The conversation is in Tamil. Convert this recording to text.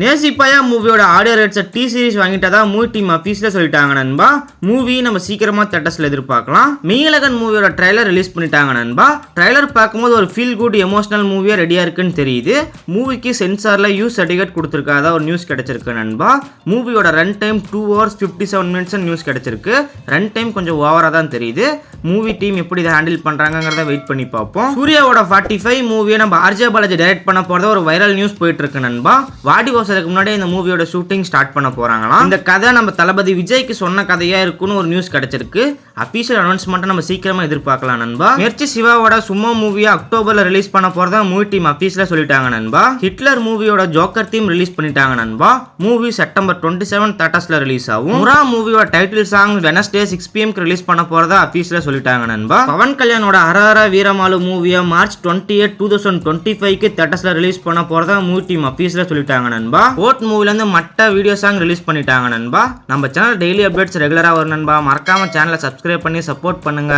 நேசிப்பாயா மூவியோட ஆடியோ ரேட்ஸை டி சீரிஸ் வாங்கிட்டதா மூவி டீம் அஃபீஸில் சொல்லிட்டாங்க நண்பா. மூவி நம்ம சீக்கிரமா தேட்டர்ஸ்ல எதிர்பார்க்கலாம். மீலகன் மூவியோட ட்ரைலர் ரிலீஸ் பண்ணிட்டாங்க நண்பா. ட்ரைலர் பார்க்கும்போது ஒரு ஃபீல் குட் எமோஷனல் மூவியா ரெடியா இருக்குன்னு தெரியுது. மூவிக்கு சென்சார்ல யூ சர்டிஃபிகேட் கொடுத்துருக்காதா ஒரு நியூஸ் கிடைச்சிருக்கு நண்பா. மூவியோட run time two hours fifty seven minutes news கிடைச்சிருக்கு. ரன் டைம் கொஞ்சம் ஓவரா தான் தெரியுது. மூவி டீம் எப்படி இதை ஹேண்டில் பண்றாங்கிறத வெயிட் பண்ணி பார்ப்போம். சூர்யாவோட ஃபார்ட்டி ஃபைவ் மூவியை நம்ம ஆர்ஜே பாலாஜி டைரக்ட் பண்ண போறத ஒரு வைரல் நியூஸ் போயிட்டு இருக்கு நண்பா. வாடி வாசலுக்கு முன்னாடி இந்த மூவியோட ஷூட்டிங் ஸ்டார்ட் பண்ண போறாங்களாம். இந்த கதை நம்ம தளபதி விஜய்க்கு சொன்ன கதையா இருக்குன்னு ஒரு நியூஸ் கிடைச்சிருக்கு. அபிஷியல் அனௌன்ஸ்மெண்ட் நம்ம சீக்கிரமா எதிர்பார்க்கலாம் நண்பா. மிர்ச்சி சிவாவோட சும்மா மூவியை அக்டோபர்ல ரிலீஸ் பண்ண போறதா மூவி டீம் அஃபீஸ்ல சொல்லிட்டாங்க நண்பா. ஹிட்லர் மூவியோட ஜோக்கர் தீம் ரிலீஸ் பண்ணிட்டாங்க நண்பா. மூவி செப்டம்பர் டுவெண்ட்டி செவன் தேட்டர்ஸ்ல ரிலீஸ் ஆகும். முரா மூவியோட டைட்டில் சாங் வெனஸ்டே சிக்ஸ் பிஎம்க்கு ரிலீஸ் பண்ண போறதா அஃபீஸ்ல சொல்லிட்டாங்க நண்பா. பவன் கல்யாணோட ஹரஹர வீரமாலு மூவியை March twenty eight two thousand twenty ஃபைவ்க்கு தேட்டர்ஸ்ல ரிலீஸ் பண்ண போறதா மூவி டீம் அஃபீஸ்ல சொல்லிட்டாங்க நண்பா. ஓட் மூவிலேருந்து மட்ட வீடியோ சாங் ரிலீஸ் பண்ணிட்டாங்க நண்பா. நம்ம சேனல் டெய்லி அப்டேட்ஸ் ரெகுலராக வரும் நண்பா. மறக்காம சேனலை சப்ஸ்கிரைப் பண்ணி சப்போர்ட் பண்ணுங்க.